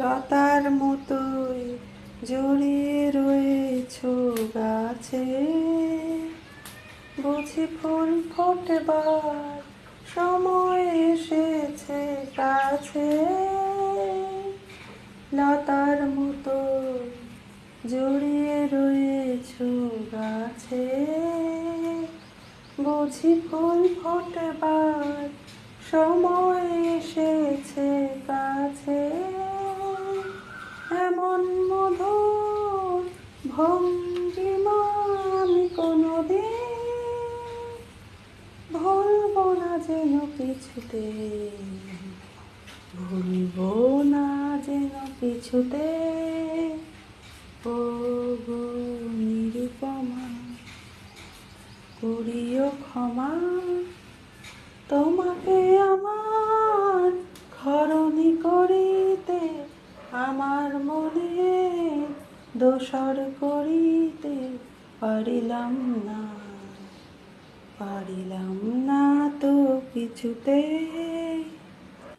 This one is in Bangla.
লতার মতোই জড়িয়ে রয়েছ গাছে। বুঝি ফুল ফোটবার সময় এসেছে কাছে। লতার মতো জড়িয়ে রয়েছ গাছে। বুঝি ফুল ফোটবার সময় এসেছে কাছে। যেন কিছুতে ভুলবো না, যেন কিছুতে। ও গো নিরুপমা, করিও ক্ষমা। তোমাকে আমার খরণি করিতে, আমার মনে দোসর করিতে পারিলাম না পারিলাম না। কিছুতে